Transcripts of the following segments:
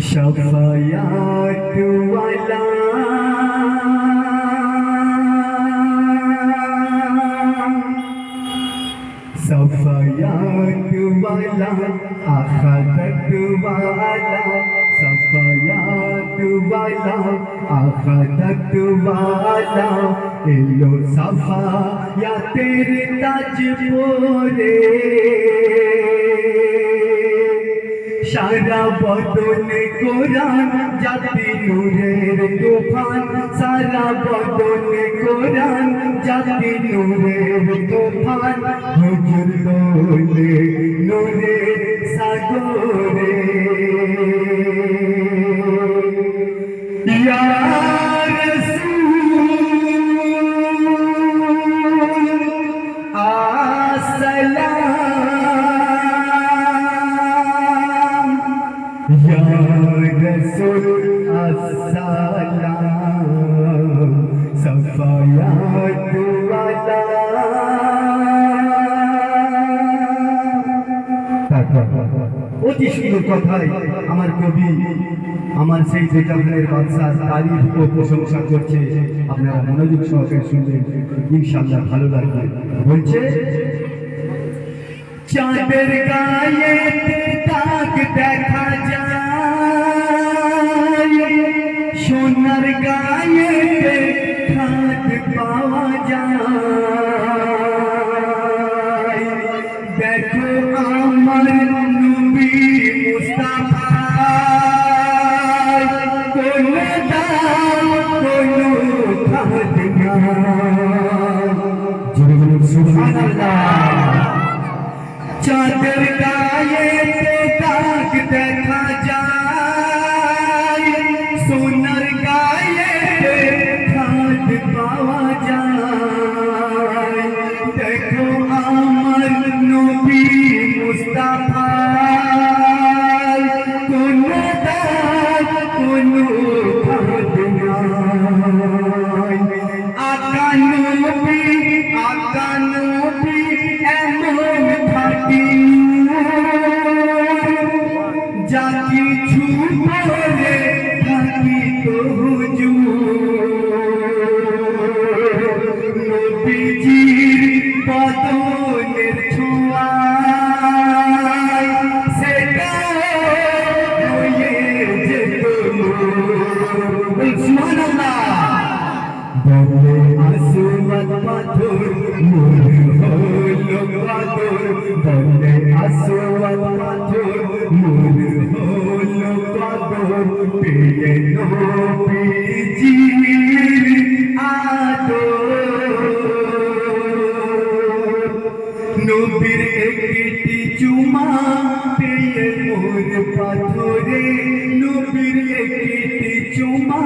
شفاعات ولا صفيات ولا أخذت ولا صفيات ولا أخذت ولا إلو صفا يا تيري تاج پورے সারা বদনে কোরআন, জাতি নূরের তুফান। সারা বদনে কোরআন, জাতি নূরের তুফান। হুজুর দোলে নূরের অতি সুন্দর কথায় আমার কবি আমার সেই যে জাহানের বাদশাহ তারিফ ও প্রশংসা করছে আপনারা মনোযোগ সহকারে শুনবেন ইনশাআল্লাহ ভালো লাগবে বলছে চাঁদের গায়ে দেখা चादर का ये देखा। নবীর একটি চুমা পেয়ে মোর পাথরে নবীর একটি চুমা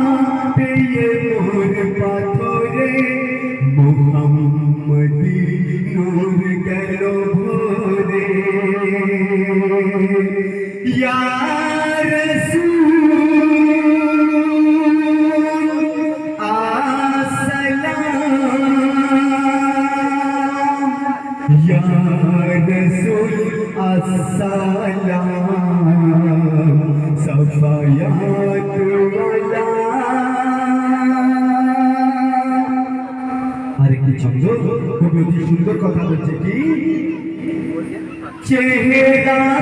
আরেকটি ছন্দ খুবই অতি সুন্দর কথা বলছে কি চেহারাতে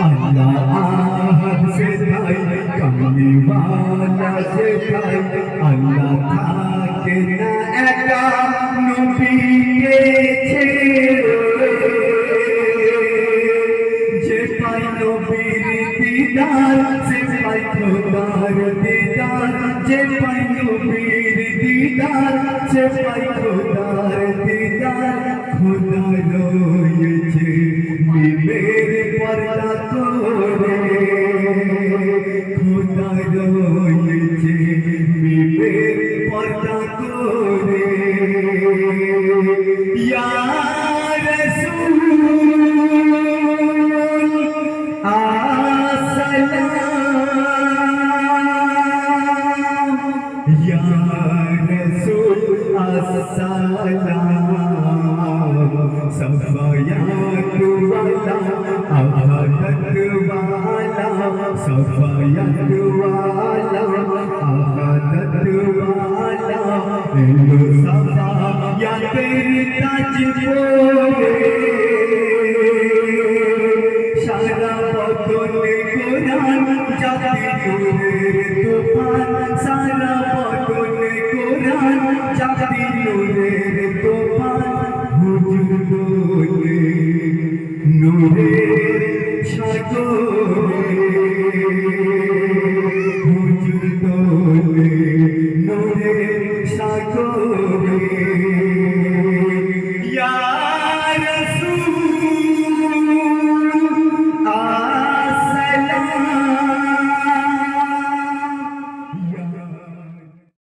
আল্লাহ আহাদ সে ধাই কমলি ওয়ালা যে ধাই আল্লাহ থাকে না একা নবীকে ছেড়ে যে পাই নবীর দিদার সে পাই খোদার দিদার যে পাই নবীর দিদার সে পাই সারা বদলে কোরআন জাতি নূরের হুজুর Oh,